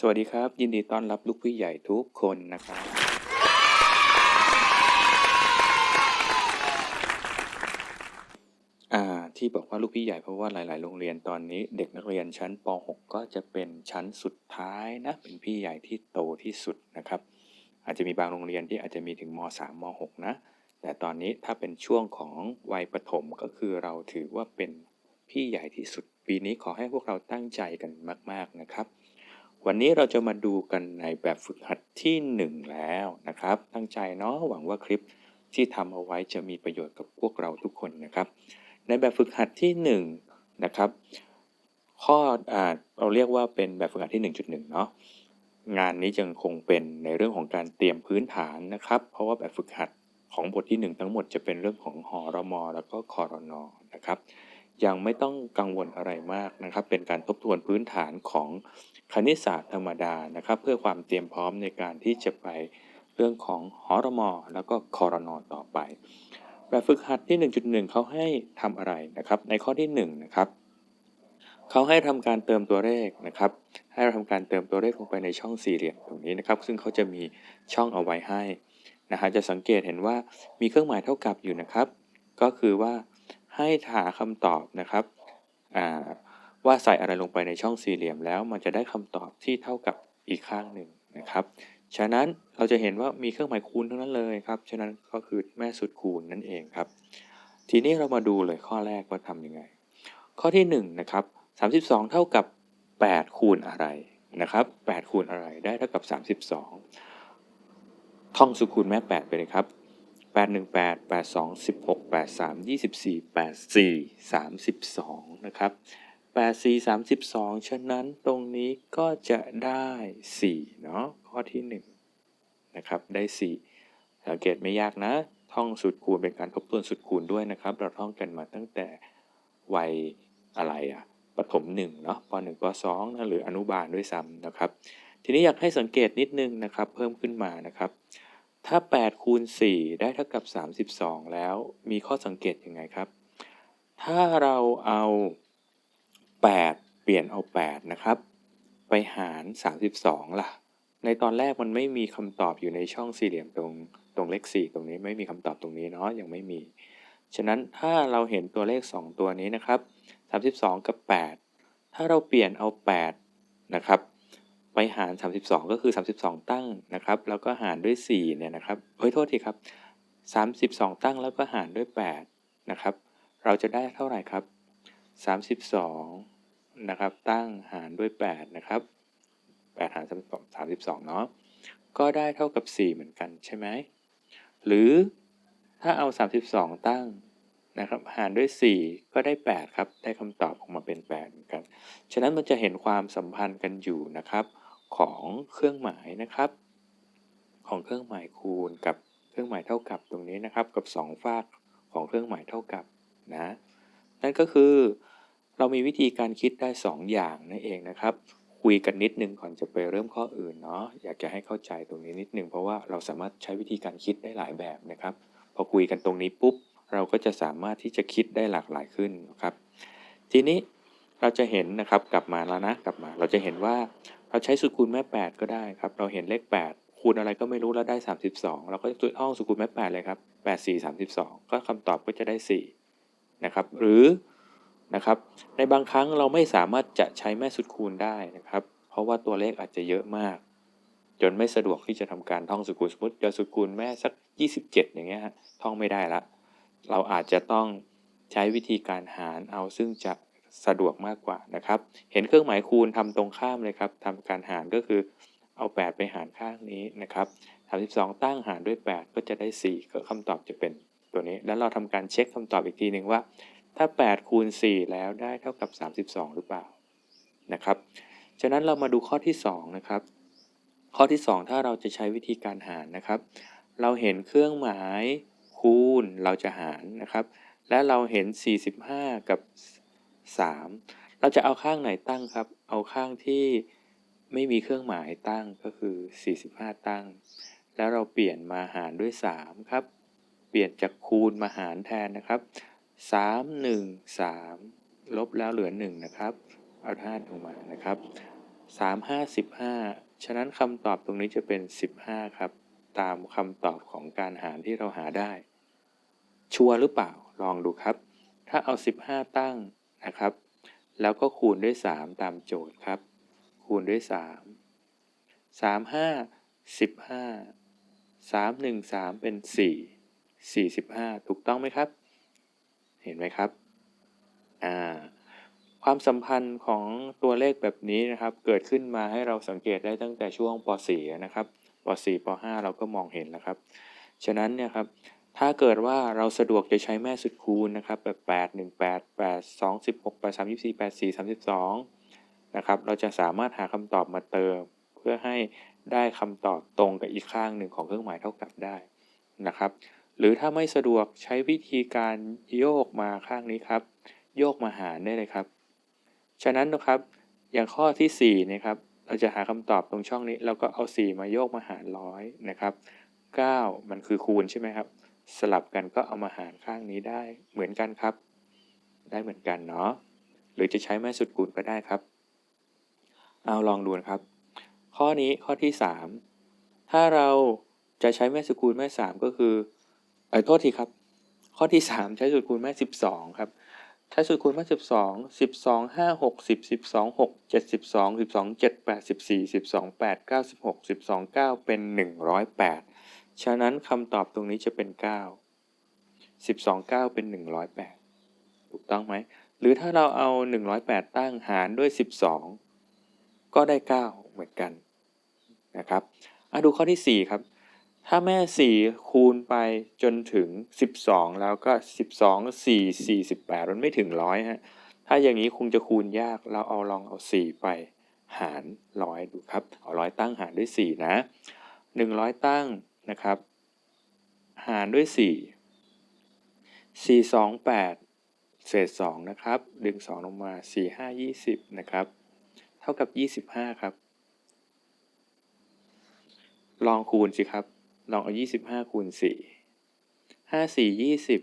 สวัสดีครับ ยินดีต้อนรับลูกพี่ใหญ่ทุกคนนะครับ อ่าที่บอกว่าลูกพี่ใหญ่เพราะว่าหลาย ๆ โรงเรียนตอนนี้ เด็กนักเรียนชั้นป .6 ก็จะเป็นชั้นสุดท้ายนะเป็นพี่ใหญ่ที่โตที่สุดนะครับ อาจจะมีบางโรงเรียนที่อาจจะมีถึงม .3 ม .6 นะ แต่ตอนนี้ถ้าเป็นช่วงของวัยประถมก็คือเราถือว่าเป็นพี่ใหญ่ที่สุด ปีนี้ขอให้พวกเราตั้งใจกันมาก ๆ นะครับ วันนี้เราจะมาดูกันในแบบฝึกหัดที่ 1 แล้วนะครับ ตั้งใจเนาะหวังว่าคลิปที่ทำเอาไว้จะมีประโยชน์กับพวกเราทุกคนนะครับ ในแบบฝึกหัดที่ 1 นะครับ ข้ออ่าเราเรียกว่าเป็นแบบฝึกหัดที่ 1.1 เนาะงานนี้ยังคงเป็นในเรื่องของการเตรียมพื้นฐานนะครับ เพราะว่าแบบฝึกหัดของบทที่ 1 ทั้งหมดจะเป็นเรื่องของหอรมแล้วก็คอรนนะครับ ยังไม่ต้องกังวลอะไรมากนะครับ เป็นการทบทวนพื้นฐานของ คณิตศาสตร์ธรรมดานะครับ เพื่อความเตรียมพร้อมในการที่จะไปเรื่องของหอรมอแล้วก็คอรนอต่อไป แบบฝึกหัดที่ 1.1 เขาให้ทำอะไรนะครับ ในข้อที่1นะครับเขาให้ทำการเติมตัวเลขนะครับ ให้เราทำการเติมตัวเลขลงไปในช่องสี่เหลี่ยมตรงนี้นะครับ ซึ่งเขาจะมีช่องเอาไว้ให้นะฮะจะสังเกตเห็นว่ามีเครื่องหมายเท่ากับอยู่นะครับ ก็คือว่าให้หาคำตอบนะครับ ว่าใส่อะไรลงไปในช่องสี่เหลี่ยมแล้วมันจะได้คำตอบที่เท่ากับอีกข้างหนึ่งนะครับ ฉะนั้นเราจะเห็นว่ามีเครื่องหมายคูณทั้งนั้นเลยครับ ฉะนั้นก็คือแม่สุดคูณนั่นเองครับ ทีนี้เรามาดูเลยข้อแรกว่าทำยังไง ข้อที่1นนะครับ32 เท่ากับ 8 คูณอะไรนะครับ8คูณอะไรได้เท่ากับ 32 ท่องสุคูณแม่8ไปเลยครับ8 1 8 8 2 16 8 3 24 8 4 32 นะครับ 8 4 32 ฉะนั้นตรงนี้ก็จะได้ 4 เนาะข้อที่ 1 นะครับ ได้ 4 สังเกตไม่ยากนะ ท่องสุดคูณเป็นการทบทวนสุดคูณด้วยนะครับ เราท่องกันมาตั้งแต่วัยอะไรอะประถม1เนาะป .1 ป .2 นะหรืออนุบาลด้วยซ้ำนะครับ ทีนี้อยากให้สังเกตนิดนึงนะครับ เพิ่มขึ้นมานะครับ ถ้า 8 คูณ 4 ได้เท่ากับ 32 แล้วมีข้อสังเกตยังไงครับ ถ้าเราเอา 8 เปลี่ยนเอา 8 นะครับ ไปหาร 32 ล่ะ ในตอนแรกมันไม่มีคำตอบอยู่ในช่องสี่เหลี่ยมตรงตรงเลข 4 ตรงนี้ไม่มีคำตอบตรงนี้เนาะยังไม่มี ฉะนั้นถ้าเราเห็นตัวเลข 2 ตัวนี้นะครับ 32 กับ 8 ถ้าเราเปลี่ยนเอา 8 นะครับไปหาร 32 ก็คือ 32 ตั้งนะครับ แล้วก็หารด้วย 4 เนี่ยนะครับเฮ้ยโทษทีครับ 32 ตั้งแล้วก็หารด้วย 8 นะครับ เราจะได้เท่าไหร่ครับ 32นะครับตั้งหารด้วย 8 นะครับ 8 หาร32 เนาะก็ได้เท่ากับ 4 เหมือนกันใช่ไหมหรือถ้าเอา 32 ตั้งนะครับหารด้วย 4 ก็ได้ 8 ครับ ได้คำตอบออกมาเป็น 8 เหมือนกัน ฉะนั้นมันจะเห็นความสัมพันธ์กันอยู่นะครับ ของเครื่องหมายนะครับ ของเครื่องหมายคูณกับเครื่องหมายเท่ากับตรงนี้นะครับ กับ 2 ฝากของเครื่องหมายเท่ากับนะ นั่นก็คือ เรามีวิธีการคิดได้ 2 อย่างนั่นเองนะครับ คุยกันนิดนึงก่อนจะไปเริ่มข้ออื่นเนาะอยากจะให้เข้าใจตรงนี้นิดนึงเพราะว่าเราสามารถใช้วิธีการคิดได้หลายแบบนะครับ พอคุยกันตรงนี้ปุ๊บเราก็จะสามารถที่จะคิดได้หลากหลายขึ้นนะครับ ทีนี้เราจะเห็นนะครับกลับมาแล้วนะกลับมา เราจะเห็นว่าเราใช้สูตรคูณแม่ 8 ก็ได้ครับ เราเห็นเลข 8 คูณอะไรก็ไม่รู้แล้วได้ 32 เราก็จุดห้องสูตรคูณแม่ 8 เลยครับ 8 4 32 ก็คำตอบก็จะได้ 4 นะครับ หรือ นะครับ ในบางครั้งเราไม่สามารถจะใช้แม่สุดคูณได้นะครับ เพราะว่าตัวเลขอาจจะเยอะมาก จนไม่สะดวกที่จะทำการท่องสุดคูณสมมติจะสุดคูณแม่สัก 27 อย่างเงี้ยฮะท่องไม่ได้ละ เราอาจจะต้องใช้วิธีการหารเอาซึ่งจะสะดวกมากกว่านะครับ เห็นเครื่องหมายคูณทำตรงข้ามเลยครับทำการหารก็คือเอา 8 ไปหารข้างนี้นะครับ32 ตั้งหารด้วย 8 ก็จะได้ 4 ก็คำตอบจะเป็นตัวนี้ แล้วเราทำการเช็คคำตอบอีกทีหนึ่งว่า ถ้า 8 คูณ 4 แล้วได้เท่ากับ 32 หรือเปล่านะครับ ฉะนั้นเรามาดูข้อที่ 2 นะครับ ข้อที่ 2 ถ้าเราจะใช้วิธีการหารนะครับ เราเห็นเครื่องหมายคูณเราจะหารนะครับ และเราเห็น 45 กับ 3 เราจะเอาข้างไหนตั้งครับ เอาข้างที่ไม่มีเครื่องหมายตั้งก็คือ 45 ตั้ง แล้วเราเปลี่ยนมาหารด้วย 3 ครับ เปลี่ยนจากคูณมาหารแทนนะครับ 3 1 3 ลบแล้วเหลือ 1 นะครับ เอา5ลงมานะครับสามห้าสิบห้าฉะนั้นคำตอบตรงนี้จะเป็นสิบห้าครับ ตามคำตอบของการหารที่เราหาได้ ชัวร์หรือเปล่า ลองดูครับ ถ้าเอา 15 ตั้งนะครับ แล้วก็คูณด้วย 3 ตามโจทย์ครับ คูณด้วย 3 3 5 15 3 1 3 เป็น 4 45 ถูกต้องไหมครับ ห็นไหมครับอ่าความสัมพันธ์ของตัวเลขแบบนี้นะครับ เกิดขึ้นมาให้เราสังเกตได้ตั้งแต่ช่วงป .4 นะครับป .4 ป .5 เราก็มองเห็นแล้วครับ ฉะนั้นเนี่ยครับ ถ้าเกิดว่าเราสะดวกจะใช้แม่สุดคูณนะครับแบบ 8 1 8 8 2 16 8 3 24 8 4 32 นะครับ เราจะสามารถหาคำตอบมาเติม เพื่อให้ได้คำตอบตรงกับอีกข้างหนึ่งของเครื่องหมายเท่ากับได้นะครับ หรือถ้าไม่สะดวกใช้วิธีการโยกมาข้างนี้ครับ โยกมาหารได้เลยครับ ฉะนั้นนะครับอย่างข้อที่4นะครับเราจะหาคำตอบตรงช่องนี้เราก็เอา 4 มาโยกมาหารร้อยนะครับ 9 มันคือคูณใช่ไหมครับ สลับกันก็เอามาหารข้างนี้ได้เหมือนกันครับ ได้เหมือนกันเนาะหรือจะใช้แม่สุดคูณก็ได้ครับ เอาลองดูนะครับ ข้อนี้ข้อที่ 3 ถ้าเราจะใช้แม่สุดคูณแม่ 3 ก็คือ เออโทษทีครับ ข้อที่ 3 ใช้สุดคูณแม่12 ครับใช้สูตรคูณแม่12 12 5 6 10 12 6 7 12 12 7 8 14 12 8 9 16 12 9 เป็น 108 ฉะนั้นคำตอบตรงนี้จะเป็น 9 12 9 เป็น 108 ถูกต้องไหม หรือถ้าเราเอา 108 ตั้งหารด้วย 12 ก็ได้ 9 เหมือนกันนะครับอะดูข้อที่ 4 ครับ ถ้าแม่ 4 คูณไปจนถึง 12 แล้วก็ 12 4 48 มันไม่ถึงร้อยฮะ ถ้าอย่างนี้คงจะคูณยาก เราเอาลองเอา 4 ไปหารร้อยดูครับ เอาร้อยตั้งหารด้วย 4 นะ 100 ตั้งนะครับ หารด้วย 4 4 2 8 เศษ 2 นะครับ ดึง 2 ลงมา 4 5 20 นะครับ เท่ากับ 25 ครับ ลองคูณสิครับ ลองเอา25คูณ4 5 4 20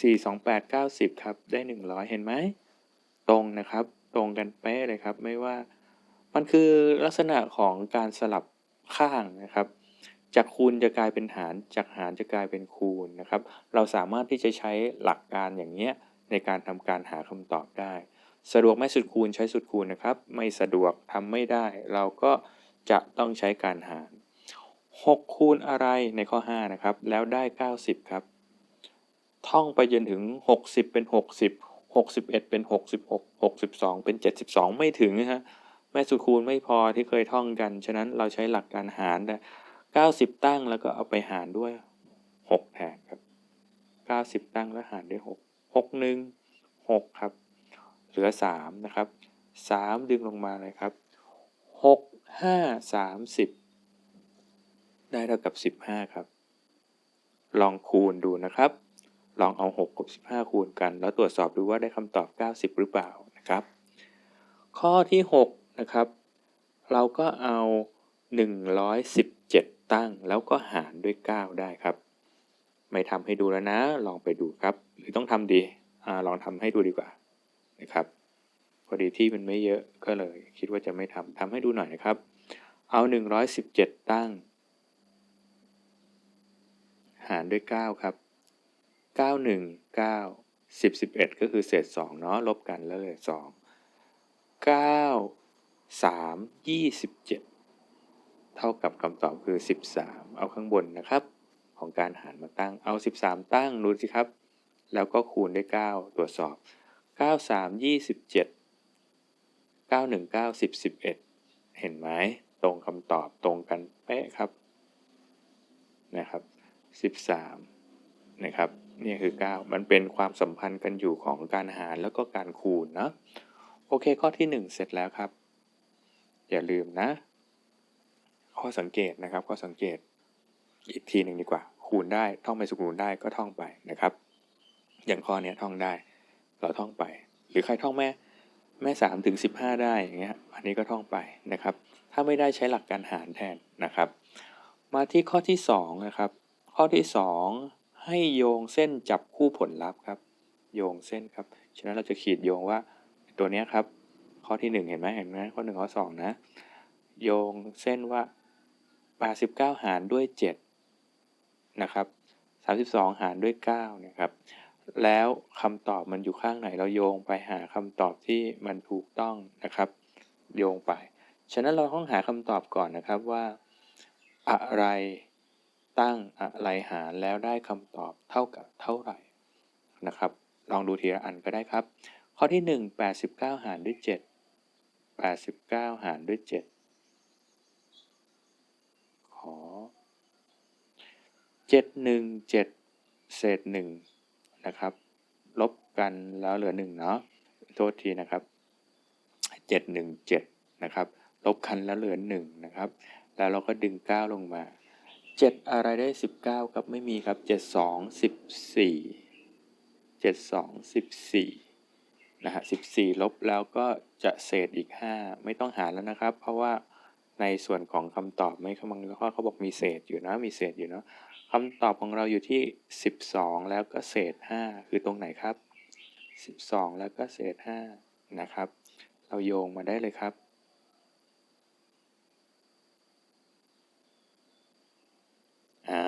4 2 8 90ครับได้100เห็นไหมตรงนะครับตรงกันเป๊ะเลยครับไม่ว่ามันคือลักษณะของการสลับข้างนะครับจากคูณจะกลายเป็นหาร จากหารจะกลายเป็นคูณนะครับ เราสามารถที่จะใช้หลักการอย่างเนี้ยในการทำการหาคำตอบได้ สะดวกไม่สุดคูณใช้สุดคูณนะครับ ไม่สะดวกทำไม่ได้ เราก็จะต้องใช้การหาร 6 คูณอะไรในข้อ 5 นะครับ แล้วได้ 90 ครับ ท่องไปจนถึง 60 เป็น 60 61 เป็น 66 62 เป็น 72 ไม่ถึงนะฮะแม่สุดคูณไม่พอที่เคยท่องกัน ฉะนั้นเราใช้หลักการหารแต่90 ตั้งแล้วก็เอาไปหารด้วย 6แทนครับ 90 ตั้งแล้วหารด้วย 6 6 1 6 ครับ เหลือ 3 นะครับ 3 ดึงลงมาเลยครับ 6 5 30 ได้เท่ากับ 15 ครับ ลองคูณดูนะครับ ลองเอา 6 กับ 15 คูณกัน แล้วตรวจสอบดูว่าได้คำตอบ 90 หรือเปล่านะครับ ข้อที่ 6 นะครับ เราก็เอา 117 ตั้ง แล้วก็หารด้วย 9 ได้ครับ ไม่ทำให้ดูแล้วนะ ลองไปดูครับ หรือต้องทำดีอลองทำให้ดูดีกว่านะครับพอดีที่มันไม่เยอะก็เลย คิดว่าจะไม่ทำทำให้ดูหน่อยนะครับ เอา 117 ตั้ง หารด้วย 9 ครับ 9 1 9 10 11 ก็คือเศษ2เนาะลบกันแล้วเลย2 9 3 27 เท่ากับคำตอบคือ 13 เอาข้างบนนะครับ ของการหารมาตั้งเอา 13 ตั้งดูสิครับ แล้วก็คูณด้วย 9 ตรวจสอบ 9 3 27 9 1 9 10 11 เห็นไหมตรงคำตอบตรงกันเป๊ะครับนะครับ 13นะครับนี่คือ 9 มันเป็นความสัมพันธ์กันอยู่ของการหารแล้วก็การคูณนะโอเคข้อที่ 1 เสร็จแล้วครับ อย่าลืมนะ ข้อสังเกตนะครับข้อสังเกตอีกทีหนึ่งดีกว่า คูณได้ท่องไปสุคูณได้ก็ท่องไปนะครับ อย่างข้อนี้ท่องได้ เราท่องไป หรือใครท่องแม่แม่3ถึง15 ได้อย่างเงี้ยอันนี้ก็ท่องไปนะครับ ถ้าไม่ได้ใช้หลักการหารแทนนะครับ มาที่ข้อที่2นะครับ ข้อที่ 2 ให้โยงเส้นจับคู่ผลลัพธ์ครับ โยงเส้นครับ ฉะนั้นเราจะขีดโยงว่าตัวนี้ครับ ข้อที่หนึ่งเห็นไหมเห็นไหมข้อหนึ่งข้อสองนะ โยงเส้นว่า89 หารด้วย 7 นะครับ 32 หารด้วย9นะครับ แล้วคำตอบมันอยู่ข้างไหน เราโยงไปหาคำตอบที่มันถูกต้องนะครับ โยงไป ฉะนั้นเราต้องหาคำตอบก่อนนะครับว่า อะไร ตั้งอะไรหารแล้วได้คำตอบเท่ากับเท่าไหร่นะครับ ลองดูทีละอันก็ได้ครับ ข้อที่ 1 89 หารด้วย 7 89 หารด้วย 7 ขอ 717 เศษ1นะครับ ลบกันแล้วเหลือ 1 เนาะโทษทีนะครับ 717 นะครับ ลบกันแล้วเหลือ 1 นะครับ แล้วเราก็ดึง 9 ลงมา 7อะไรได้19ครับไม่มีครับ72 14 72 14นะฮะ14ลบแล้วก็จะเศษอีก5ไม่ต้องหารแล้วนะครับ เพราะว่าในส่วนของคำตอบไม่คำังข้อเขาบอกมีเศษอยู่นะมีเศษอยู่เนาะคำตอบของเราอยู่ที่ 12 แล้วก็เศษ 5 คือตรงไหนครับ 12 แล้วก็เศษ 5 นะครับ เราโยงมาได้เลยครับ อ่า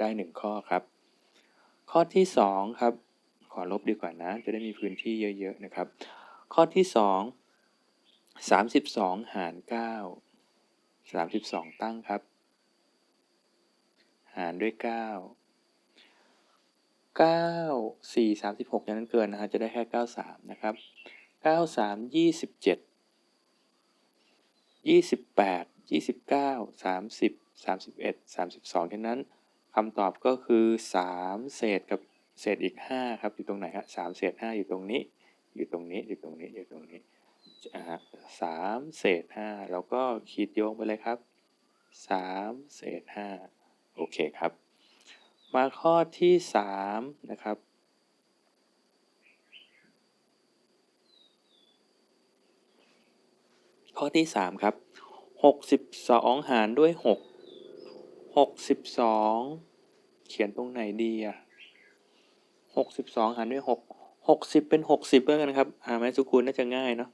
ได้หนึ่งข้อครับ ข้อที่ 2 ครับ ขอลบดีกว่านะ จะได้มีพื้นที่เยอะ ๆ นะครับ ข้อที่ 2 32 หาร 9 32 ตั้งครับ หารด้วย 9 9 4 36อย่างนั้นเกินนะฮะจะได้แค่ 93 นะครับ 93 27 28 29 30 31 32ฉะนั้น คำตอบก็คือ 3 เศษกับเศษอีก 5 ครับอยู่ตรงไหนครับ3เศษ 5 อยู่ตรงนี้ อยู่ตรงนี้อยู่ตรงนี้อยู่ตรงนี้อ่าสามเศษ 5 แล้วก็ขีดโยงไปเลยครับ 3 เศษ 5 โอเคครับ มาข้อที่ 3 นะครับข้อที่ 3 ครับ 62 หารด้วย 6 62เขียนตรงไหนดีอะ62หารด้วย6 60เป็น60แล้วกันครับอ่าแม้สุคูณน่าจะง่ายเนาะ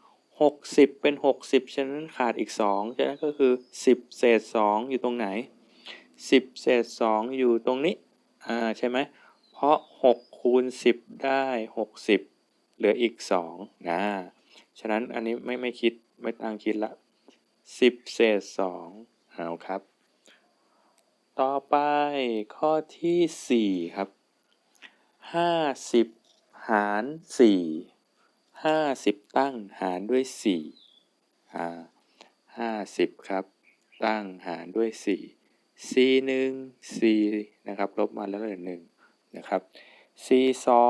60เป็น60ฉะนั้นขาดอีก2ฉะนั้นก็คือ10เศษ2องอยู่ตรงไหน10เศษ2องอยู่ตรงนี้อ่าใช่ไหมเพราะ6คูณ10ได้60เหลืออีก2นะฉะนั้นอันนี้ไม่ไม่คิดไม่ตั้งคิดละ10เศษ2เอาครับ ต่อไปข้อที่4ครับ50หาร4 50ตั้งหารด้วย4อ่า50ครับ ตั้งหารด้วย4 c 1 c นะครับ ลบมาแล้วเหลือ1นะครับ c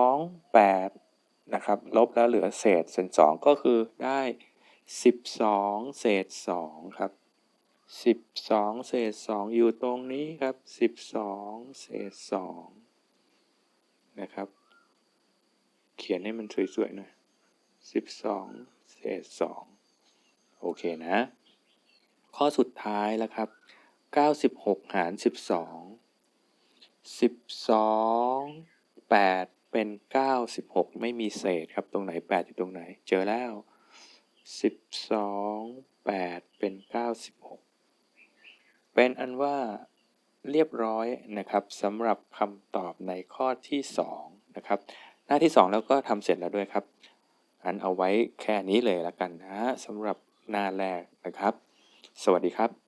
2 8นะครับ ลบแล้วเหลือเศษส่วน2ก็คือได้12เศษ2ครับ 12เศษ2อยู่ตรงนี้ครับ12เศษ2นะครับ เขียนให้มันสวยๆหน่อย12เศษ2โอเคนะ ข้อสุดท้ายแล้วครับ96หาร12 12 8เป็น96ไม่มีเศษครับ ตรงไหน8อยู่ตรงไหน เจอแล้ว12 8เป็น96 เป็นอันว่าเรียบร้อยนะครับสำหรับคำตอบในข้อที่2นะครับหน้าที่ 2 แล้วก็ทำเสร็จแล้วด้วยครับอันเอาไว้แค่นี้เลยแล้วกันนะสำหรับหน้าแรกนะครับ สวัสดีครับ